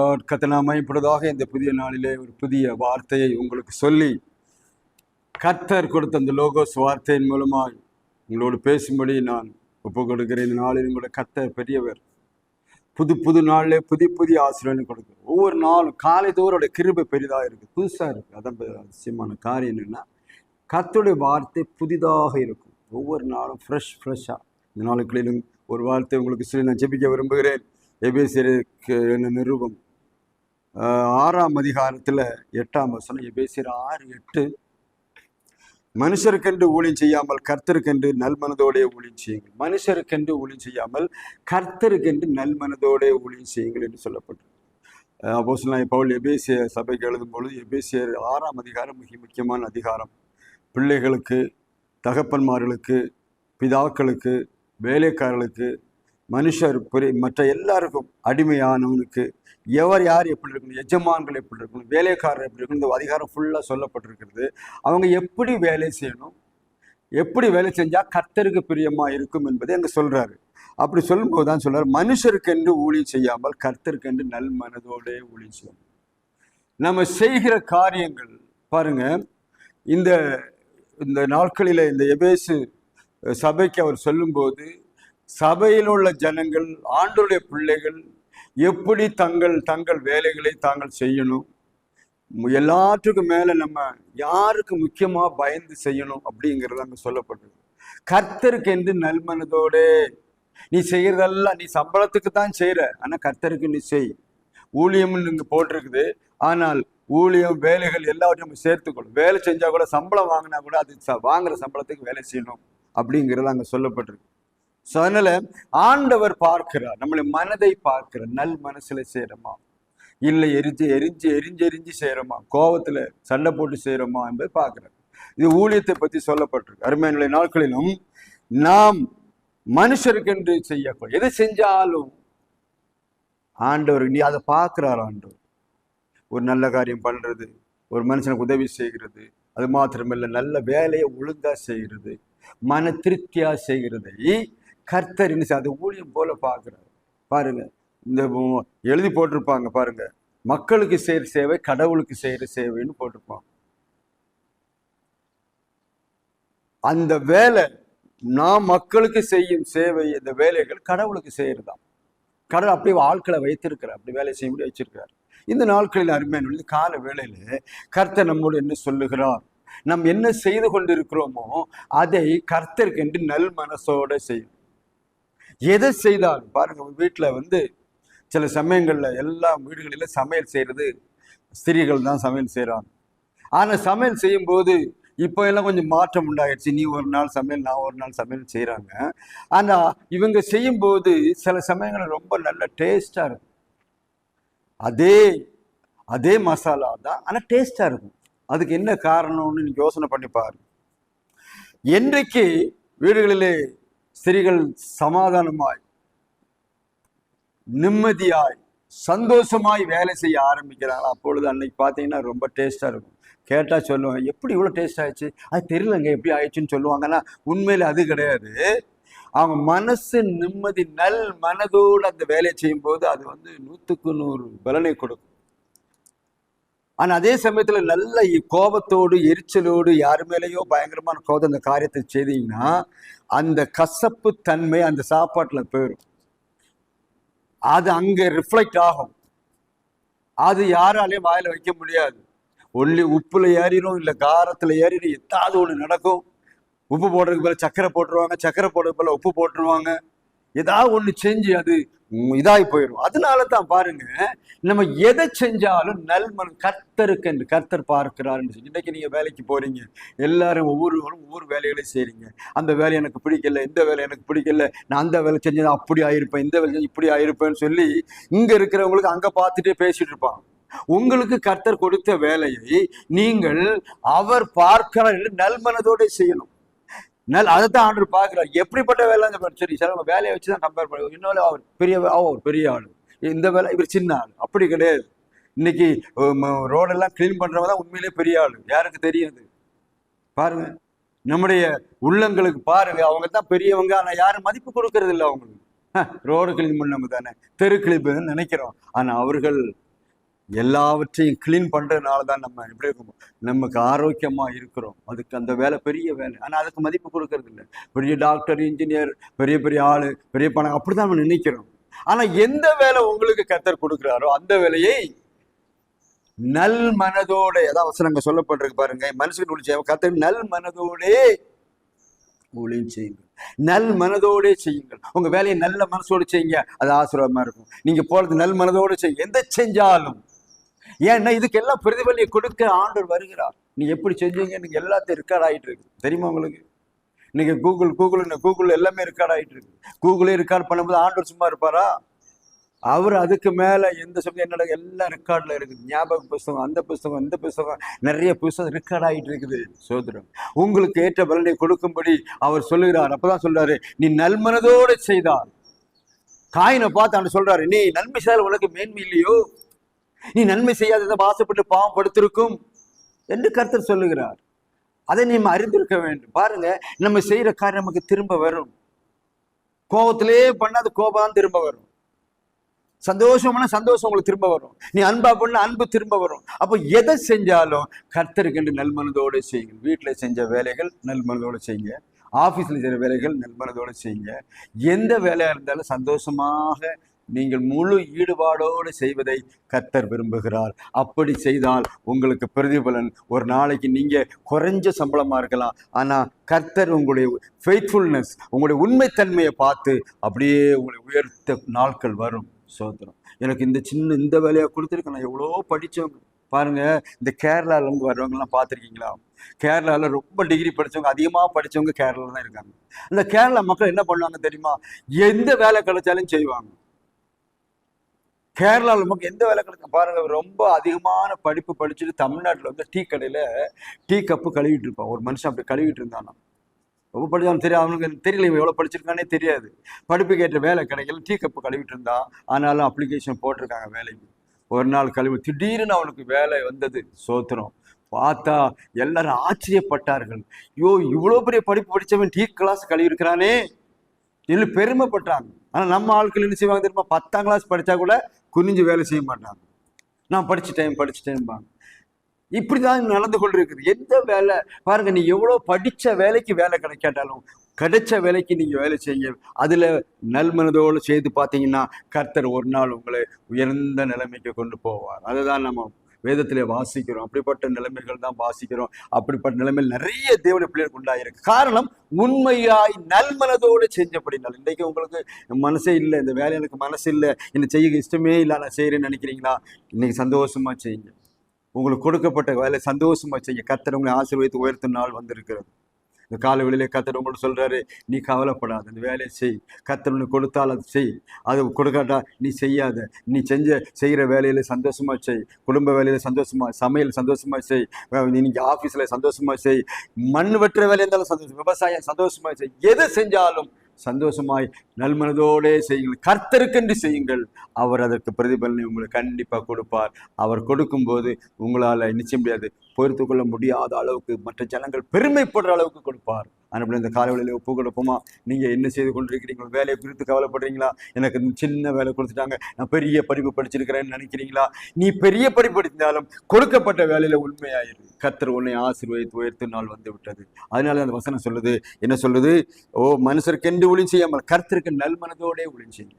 கத்தனாமை இப்பொழுதாக இந்த புதிய நாளிலே ஒரு புதிய வார்த்தையை உங்களுக்கு சொல்லி கத்தர் கொடுத்த அந்த லோகோஸ் வார்த்தையின் மூலமாய் உங்களோடு பேசும்படி நான் ஒப்பு கொடுக்கிறேன் இந்த நாளில் உங்களோட கத்தர் பெரியவர். புது புது நாளிலே புதிய புதிய ஆசிரியர்கள் கொடுக்குறோம் ஒவ்வொரு நாளும் காலை தோறோட கிருபை பெரிதாக இருக்குது புதுசாக இருக்குது அதான் அதிசயமான காரியம் என்னென்னா கத்துடைய வார்த்தை புதிதாக இருக்கும். ஒவ்வொரு நாளும் ஃப்ரெஷ் ஃப்ரெஷ்ஷாக இந்த நாளுக்குள்ளிலும் ஒரு வார்த்தை உங்களுக்கு சொல்லி நான் ஜெபிக்க விரும்புகிறேன். எபேசியருக்கு என்ன நிருபம்? ஆறாம் அதிகாரத்தில் எட்டாம் வசனம் எபேசியர் ஆறு எட்டு. மனுஷருக்கென்று ஊழியம் செய்யாமல் கர்த்தருக்கென்று நல்மனதோடைய ஊழியம் செய்யுங்கள். மனுஷருக்கென்று ஊழியம் செய்யாமல் கர்த்தருக்கென்று நல்மனதோடைய ஊழியம் செய்யுங்கள் என்று சொல்லப்பட்டது அப்போ பவுல் எபேசிய சபைக்கு எழுதும் பொழுது எபேசியர் ஆறாம் அதிகாரம் மிக முக்கியமான அதிகாரம். பிள்ளைகளுக்கு தகப்பன்மார்களுக்கு பிதாக்களுக்கு வேலைக்காரர்களுக்கு மனுஷர் புரிய மற்ற எல்லாருக்கும் அடிமையானவனுக்கு எவர் யார் எப்படி இருக்கணும் எஜமான்கள் எப்படி இருக்கணும் வேலைக்காரர் எப்படி இருக்கணும் இந்த அதிகாரம் ஃபுல்லாக சொல்லப்பட்டிருக்கிறது. அவங்க எப்படி வேலை செய்யணும் எப்படி வேலை செஞ்சால் கர்த்தருக்கு பிரியமாக இருக்கும் என்பதை அங்கே சொல்கிறாரு அப்படி சொல்லும்போது தான் சொல்கிறார் மனுஷருக்கென்று ஊழியம் செய்யாமல் கர்த்தருக்கென்று நல் மனதோடே ஊழியம் செய்யணும். நம்ம செய்கிற காரியங்கள் பாருங்க இந்த இந்த நாட்களில் இந்த எபேசு சபைக்கு அவர் சொல்லும்போது சபையில் உள்ள ஜனங்கள் ஆண்டுடைய பிள்ளைகள் எப்படி தங்கள் தங்கள் வேலைகளை தாங்கள் செய்யணும்? எல்லாத்துக்கும் மேலே நம்ம யாருக்கு முக்கியமா பயந்து செய்யணும் அப்படிங்கிறது அங்கே சொல்லப்பட்டது. கர்த்தருக்கு என்று நல்மனதோடு நீ செய்யறதெல்லாம் நீ சம்பளத்துக்கு தான் செய்யற ஆனால் கர்த்தருக்கு நீ செய். ஊழியம்னு இங்கே போட்டிருக்குது. ஆனால் ஊழியம் வேலைகள் எல்லாவற்றையும் நம்ம சேர்த்துக்கணும். வேலை செஞ்சால் கூட சம்பளம் வாங்கினா கூட அது ச- வாங்குற சம்பளத்துக்கு வேலை செய்யணும் அப்படிங்கிறது அங்கே சொல்லப்பட்டிருக்கு. ஸோ அதனால ஆண்டவர் பார்க்கிறார் நம்மளை மனதை பார்க்கிறார் நல் மனசுல செய்யறோமா இல்லை எரிஞ்சு எரிஞ்சு எரிஞ்சு எரிஞ்சு செய்யறோமா கோவத்துல சண்டை போட்டு செய்யறோமா என்பதை பார்க்கிறார். இது ஊழியத்தை பத்தி சொல்லப்பட்டிருக்கு. அருமையான நாட்களிலும் நாம் மனுஷருக்கென்று செய்ய எதை செஞ்சாலும் ஆண்டவர் நீ அதை பார்க்கிறார் ஆண்டவர். ஒரு நல்ல காரியம் பண்றது ஒரு மனுஷனுக்கு உதவி செய்கிறது அது மாத்திரமில்லை நல்ல வேலையை ஒழுங்கா செய்கிறது மன திருப்தியா செய்கிறதை கர்த்தர் என்ன அது ஊழியம் போல பார்க்குறாரு. பாருங்க இந்த எழுதி போட்டிருப்பாங்க பாருங்க. மக்களுக்கு செய்கிற சேவை கடவுளுக்கு செய்கிற சேவைன்னு போட்டிருப்பாங்க. அந்த வேலை நான் மக்களுக்கு செய்யும் சேவை இந்த வேலைகள் கடவுளுக்கு செய்யறதாம். கடவுள் அப்படியே ஆட்களை வைத்திருக்கிறார். அப்படி வேலை செய்ய முடியும் வச்சிருக்கிறார் இந்த நாட்களில் அருமையான பொழுது கால வேளையில் கர்த்தர் நம்மோடு என்ன சொல்லுகிறார்? நம் என்ன செய்து கொண்டிருக்கிறோமோ அதை கர்த்தருக்கு என்று நல் மனசோட செய்யும். எதை செய்தாலும் பாருங்க வீட்டில் வந்து சில சமயங்களில் எல்லா வீடுகளிலும் சமையல் செய்கிறது ஸ்திரீகள் தான் சமையல் செய்கிறாங்க ஆனால் சமையல் செய்யும்போது இப்போ எல்லாம் கொஞ்சம் மாற்றம் உண்டாயிடுச்சு நீ ஒரு நாள் சமையல் நான் ஒரு நாள் சமையல் செய்கிறாங்க ஆனால் இவங்க செய்யும்போது சில சமயங்களில் ரொம்ப நல்ல டேஸ்ட்டாக இருக்கும். அதே அதே மசாலா தான் ஆனால் டேஸ்ட்டாக இருக்கும். அதுக்கு என்ன காரணம்னு நீங்கள் யோசனை பண்ணி பாருங்க. என்றைக்கு வீடுகளிலே ஸ்திரீகள் சமாதானமாய் நிம்மதியாய் சந்தோஷமாய் வேலை செய்ய ஆரம்பிக்கிறாங்க. அப்பொழுது அன்னைக்கு பார்த்தீங்கன்னா ரொம்ப டேஸ்டா இருக்கும். கேட்டால் சொல்லுவாங்க எப்படி இவ்வளோ டேஸ்ட் ஆயிடுச்சு அது தெரியலங்க எப்படி ஆயிடுச்சுன்னு சொல்லுவாங்கன்னா உண்மையில் உண்மையில அது கிடையாது. அவங்க மனசு நிம்மதி நல் மனதோடு அந்த வேலையை செய்யும்போது அது வந்து நூற்றுக்கு நூறு பலனை கொடுக்கும். ஆனா அதே சமயத்துல நல்ல கோபத்தோடு எரிச்சலோடு யாரு மேலேயோ பயங்கரமான கோபம் அந்த காரியத்தை செய்தீங்கன்னா அந்த கசப்பு தன்மை அந்த சாப்பாட்டுல போயிடும் அது அங்க ரிஃப்ளெக்ட் ஆகும். அது யாராலையும் வாயில வைக்க முடியாது. ஒன்லி உப்புல ஏறிடும் இல்ல காரத்துல ஏறிடும் எதாவது ஒண்ணு நடக்கும். உப்பு போடுறதுக்கு பதிலா சக்கரை போட்டுருவாங்க சக்கரை போடுறதுக்கு பதிலா உப்பு போட்டுருவாங்க. ஏதாவது ஒன்று செஞ்சு அது இதாகி போயிடும் அதனால தான் பாருங்க நம்ம எதை செஞ்சாலும் நல்மன் கர்த்தருக்கு என்று கர்த்தர் பார்க்கிறாருன்னு சொல்லி. இன்னைக்கு நீங்க வேலைக்கு போறீங்க. எல்லாரும் ஒவ்வொருவரும் ஒவ்வொரு வேலைகளை செய்றீங்க. அந்த வேலை எனக்கு பிடிக்கல இந்த வேலை எனக்கு பிடிக்கல நான் அந்த வேலை செஞ்சது அப்படி ஆயிருப்பேன் இந்த வேலை செஞ்சு இப்படி ஆயிருப்பேன்னு சொல்லி இங்க இருக்கிறவங்களுக்கு அங்க பார்த்துட்டே பேசிட்டு இருப்பாங்க. உங்களுக்கு கர்த்தர் கொடுத்த வேலையை நீங்கள் அவர் பார்க்கிறார் என்று நல்மனதோட செய்யணும். நல்ல அதை தான் ஆண்டவர் பார்க்கிறார். எப்படிப்பட்ட வேலை சரி சார் நம்ம வேலையை வச்சு தான் கம்பேர் பண்ணுவோம் இன்னொரு அவர் பெரிய அவர் பெரிய ஆள். இந்த வேலை இவர் சின்ன ஆள். அப்படி கிடையாது. இன்னைக்கு ரோடெல்லாம் க்ளீன் பண்றவங்க தான் உண்மையிலே பெரிய ஆள். யாருக்கு தெரியாது? பாருங்க. நம்முடைய உள்ளங்களுக்கு பாருங்க. அவங்க தான் பெரியவங்க. ஆனால் யாரும் மதிப்பு கொடுக்கறது இல்லை அவங்களுக்கு. ரோடு கிளீன் பண்ணவங்க தானே தெரு கிளீன் நினைக்கிறோம். ஆனால் அவர்கள் எல்லாவற்றையும் கிளீன் பண்ணுறதுனால தான் நம்ம எப்படி இருக்கோம். நமக்கு ஆரோக்கியமாக இருக்கிறோம். அதுக்கு அந்த வேலை பெரிய வேலை. ஆனால் அதுக்கு மதிப்பு கொடுக்கறது இல்லை. பெரிய டாக்டர் இன்ஜினியர் பெரிய பெரிய ஆள் பெரிய பணம் அப்படி தான் நம்ம நினைக்கிறோம். ஆனால் எந்த வேலை உங்களுக்கு கத்தர் கொடுக்குறாரோ அந்த வேலையை நல் மனதோட ஏதாவது வசனங்க சொல்லப்பட்டிருக்கு பாருங்க. மனுஷன் ஒளி கத்தர் நல் மனதோடே ஊழியம் செய்யுங்கள். நல் மனதோடே செய்யுங்கள். உங்க வேலையை நல்ல மனசோடு செய்யுங்க. அது ஆசீர்வாதமா இருக்கும். நீங்க போறது நல் மனதோடு செய்யுங்க. எந்த செஞ்சாலும் ஏன்னா இதுக்கு எல்லாம் பிரதிபலியை கொடுக்க ஆண்டவர் வருகிறார். நீ எப்படி செஞ்சீங்க? நீங்க எல்லாத்தையும் ரெக்கார்ட் ஆயிட்டு இருக்கு தெரியுமா உங்களுக்கு? நீங்க கூகுள் கூகுள் கூகுள் எல்லாமே ரெக்கார்ட் ஆகிட்டு இருக்கு கூகுளே ரெக்கார்ட் பண்ணும்போது ஆண்டவர் சும்மா இருப்பாரா? அவர் அதுக்கு மேல எந்த சமயம் என்னோட எல்லாம் ரெக்கார்டில் இருக்குது. ஞாபக புஸ்தகம் அந்த புஸ்தகம் இந்த புஸ்தகம் நிறைய புஸ்தகம் ரெக்கார்ட் ஆகிட்டு இருக்குது. சோதரம் உங்களுக்கு ஏற்ற பலனை கொடுக்கும்படி அவர் சொல்லுகிறார். அப்பதான் சொல்றாரு நீ நல்மனதோடு செய்தார் காயினை பார்த்து அவன் சொல்றாரு நீ நன்மை செய்தால் உனக்கு மேன்மை இல்லையோ? நீ நன்மை செய்யாத ஆசைப்பட்டு பாவம் படுத்திருக்கும் என்று கர்த்தர் சொல்லுகிறார். அதை நீ அறிந்திருக்க வேண்டும். பாருங்க நம்ம செய்யற காரியம் நமக்கு திரும்ப வரும். கோபத்திலே பண்ணாத கோபம் தான் திரும்ப வரும். சந்தோஷம்னா சந்தோஷம் உங்களுக்கு திரும்ப வரும். நீ அன்பா பண்ண அன்பு திரும்ப வரும். அப்போ எதை செஞ்சாலும் கர்த்தர்கள் நல்மனதோடு செய்யுங்க. வீட்டில் செஞ்ச வேலைகள் நல்மனதோடு செய்யுங்க. ஆஃபீஸில் செய்கிற வேலைகள் நல்மனதோடு செய்யுங்க. எந்த வேலையாக இருந்தாலும் சந்தோஷமாக நீங்கள் முழு ஈடுபாடோடு செய்வதை கர்த்தர் விரும்புகிறார். அப்படி செய்தால் உங்களுக்கு பிரதிபலன். ஒரு நாளைக்கு நீங்கள் குறைஞ்ச சம்பளமாக இருக்கலாம். ஆனால் கர்த்தர் உங்களுடைய ஃபெய்த்ஃபுல்னஸ் உங்களுடைய உண்மைத்தன்மையை பார்த்து அப்படியே உங்களை உயர்த்த நாட்கள் வரும். சோதனம் எனக்கு இந்த சின்ன இந்த வேலையை கொடுத்துருக்கேன் நான் எவ்வளோ படித்தவங்க பாருங்கள் இந்த கேரளாவிலேருந்து வர்றவங்கலாம் பார்த்துருக்கீங்களா? கேரளாவில் ரொம்ப டிகிரி படித்தவங்க அதிகமாக படித்தவங்க கேரளாவில் தான் இருக்காங்க. அந்த கேரளா மக்கள் என்ன பண்ணுவாங்க தெரியுமா? எந்த வேலை கிடைச்சாலும் செய்வாங்க. கேரளாவில் நமக்கு எந்த வேலை கிடைக்கும் பாருங்க ரொம்ப அதிகமான படிப்பு படிச்சுட்டு தமிழ்நாட்டில் வந்து டீ கடையில் டீ கப்பு கழுவிட்டு இருப்பான். ஒரு மனுஷன் அப்படி கழுவிட்டு இருந்தானா? ரொம்ப படிச்சாலும் தெரியும் அவனுக்கு தெரியல இவன் எவ்வளோ படிச்சிருக்கானே தெரியாது. படிப்புக்கு ஏற்ற வேலை கிடைக்கல டீ கப்பு கழுவிட்டு இருந்தான். ஆனாலும் அப்ளிகேஷன் போட்டிருக்காங்க வேலைக்கு. ஒரு நாள் கழுவி திடீர்னு அவனுக்கு வேலை வந்தது சோத்திரம். பார்த்தா எல்லாரும் ஆச்சரியப்பட்டார்கள். ஐயோ இவ்வளோ பெரிய படிப்பு படித்தவன் டீ கிளாஸ் கழுவி இருக்கிறானே இல்லை பெருமைப்பட்டாங்க ஆனால் நம்ம ஆட்கள் என்ன செய்வாங்க தெரியுமா? பத்தாம் கிளாஸ் படித்தா கூட குனிஞ்சு வேலை செய்ய மாட்டாங்க. நான் படிச்சுட்டேன் படிச்சுட்டேன்பாங்க இப்படிதான் நடந்து கொண்டிருக்குது. எந்த வேலை? பாருங்க நீ எவ்வளோ படிச்ச வேலைக்கு வேலை கிடைக்காட்டாலும் கிடைச்ச வேலைக்கு நீங்க வேலை செய்ய அதுல நல்மனதோடு செய்து பார்த்தீங்கன்னா கர்த்தர் ஒரு நாள் உங்களை உயர்ந்த நிலைமைக்கு கொண்டு போவார். அதுதான் நம்ம வேதத்திலே வாசிக்கிறோம். அப்படிப்பட்ட நிலைமைகள் தான் வாசிக்கிறோம். அப்படிப்பட்ட நிலைமையில் நிறைய தேவனுடைய பிள்ளைகளுக்கு உண்டாயிருக்கு. காரணம் உண்மையாய் நல்மனதோடு செஞ்சபடினால். இன்றைக்கு உங்களுக்கு மனசே இல்லை. இந்த வேலை எனக்கு மனசு இல்லை. என்ன செய்ய இஷ்டமே இல்லை. நான் செய்கிறேன்னு நினைக்கிறீங்களா? இன்னைக்கு சந்தோஷமா செய்யுங்க. உங்களுக்கு கொடுக்கப்பட்ட வேலை சந்தோஷமா செய்ய கர்த்தர் உங்களை ஆசீர்வதித்து உயர்த்தும் நாள் வந்திருக்கிறது. இந்த கால வெளியிலே கத்தர் உங்களுக்கு சொல்கிறாரு நீ கவலைப்படாத அந்த வேலையை செய். கத்தர் உனக்கு கொடுத்தால் அது செய். அது கொடுக்காட்டா நீ செய்யாத. நீ செஞ்ச செய்கிற வேலையில் சந்தோஷமா செய். குடும்ப வேலையில் சந்தோஷமா சமையல் சந்தோஷமா செய். இன்னைக்கு ஆஃபீஸில் சந்தோஷமா செய். மண் வெட்டுற வேலை இருந்தாலும் சந்தோஷம் விவசாயம் சந்தோஷமா செய். எது செஞ்சாலும் சந்தோஷமாய் நல்மனதோடே செய்யுங்கள். கர்த்தருக்கென்று செய்யுங்கள். அவர் அதற்கு பிரதிபலனை உங்களுக்கு கண்டிப்பாக கொடுப்பார். அவர் கொடுக்கும்போது உங்களால் நிச்சய முடியாது. பொறுத்து கொள்ள முடியாத அளவுக்கு மற்ற ஜனங்கள் பெருமைப்படுற அளவுக்கு கொடுப்பார். அதனால் இந்த காலவெளியில் ஒப்பு கொடுப்போமா? நீங்கள் என்ன செய்து கொண்டிருக்கிறீங்களோ வேலையை குறித்து கவலைப்படுறீங்களா? எனக்கு சின்ன வேலை கொடுத்துட்டாங்க. நான் பெரிய படிப்பு படிச்சிருக்கிறேன்னு நினைக்கிறீங்களா? நீ பெரிய படிப்பு படித்தாலும் கொடுக்கப்பட்ட வேலையில் உண்மையாயிரு. கத்தர் உன்னை ஆசீர்வதித்து உயர்த்து நாள் வந்து விட்டது. அதனால அந்த வசனம் சொல்லுது. என்ன சொல்லுது? ஓ மனுஷருக்கென்று ஒளி செய்யாமல் கர்த்தருக்கு நல் மனதோடே ஒளி செய்யுங்க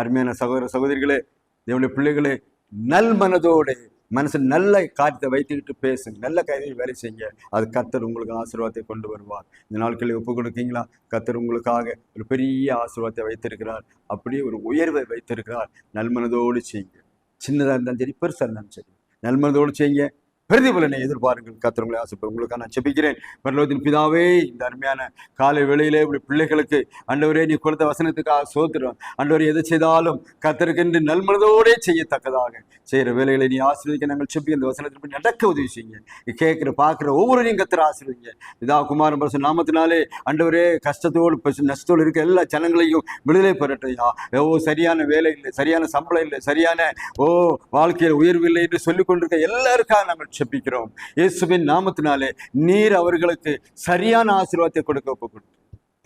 அருமையான சகோதர சகோதரிகளே தேவனுடைய பிள்ளைகளே நல் மனதோடே மனசில் நல்ல காரியத்தை வைத்துக்கிட்டு பேசுங்க நல்ல காரியத்தை வேலை செய்யுங்க. அது கத்தர் உங்களுக்கு ஆசீர்வாதத்தை கொண்டு வருவார். இந்த நாட்களில் ஒப்பு கொடுக்கீங்களா? கத்தர் உங்களுக்காக ஒரு பெரிய ஆசீர்வாதத்தை வைத்திருக்கிறார். அப்படியே ஒரு உயர்வை வைத்திருக்கிறார். நல்மனதோடு செய்யுங்க. சின்னதாக இருந்தாலும் சரி பெருசாக இருந்தாலும் சரி. நல்மனதோடு செய்யுங்க. பிரதிபலனை எதிர்பாருங்கள். கத்திரங்களை ஆசைப்பட உங்களுக்கு நான் செபிக்கிறேன் பரலோகத்தின் பிதாவே இந்த அருமையான காலை வேளையிலே இப்படி பிள்ளைகளுக்கு அண்டவரே நீ கொடுத்த வசனத்துக்காக சோத்துறோம் அண்டவரே எதை செய்தாலும் கத்தருக்கென்று நல்மனதோடே செய்யத்தக்கதாக. செய்கிற வேலைகளை நீ ஆசீர்வதிக்க நாங்கள் செப்பி அந்த வசனத்திற்கு நடக்க உதவி செய்யுங்க. கேட்குற பார்க்குற ஒவ்வொருவரையும் கத்திர ஆசீர்வதிங்க. இதா குமாரன் பரசு நாமத்தினாலே அண்டவரே கஷ்டத்தோடு நஷ்டத்தோடு இருக்க எல்லா ஜனங்களையும் விடுதலை பெறட்டையா. ஓ சரியான வேலை இல்லை சரியான சம்பளம் இல்லை சரியான ஓ வாழ்க்கையில் உயர்வு இல்லை என்று சொல்லிக் கொண்டிருக்க எல்லாருக்காக நாங்கள் செப்பிக்கிறோம் இயேசுவின் நாமத்தினாலே நீர் அவர்களுக்கு சரியான ஆசீர்வாதத்தை கொடுக்க கொடுத்து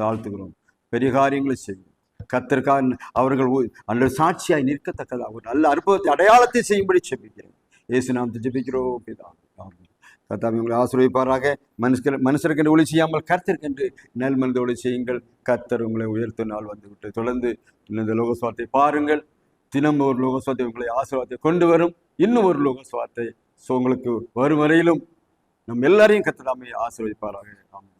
தாழ்த்துகிறோம். பெரிய காரியங்களை செய்யும் கத்திற்காக அவர்கள் ஒ- அன்று சாட்சியாய் நிற்கத்தக்கதாக ஒரு நல்ல அற்புதத்தை அடையாளத்தை செய்யும்படி செப்பிக்கிறேன் இயேசு நாம் ஜெபிக்கிறோம் பிதா. ஆமென். உங்களை ஆசிரியப்பாராக மனுஷர் மனுஷருக்கென்று ஒளி செய்யாமல் கர்த்தருக்கென்று நல் ஒளி செய்யுங்கள். கர்த்தர் உங்களை உயர்த்த நாள் வந்து விட்டு தொடர்ந்து இந்த லோகஸ்வார்த்தை பாருங்கள். தினம் ஒரு லோகஸ்வார்த்தை உங்களை ஆசீர்வாதத்தை கொண்டு வரும். இன்னும் ஒரு லோகஸ்வார்த்தை ஸோ உங்களுக்கு வரும் வரையிலும் நம் எல்லாரையும் கத்தலாமே ஆசீர்வதிப்பாராக. ஆமாம்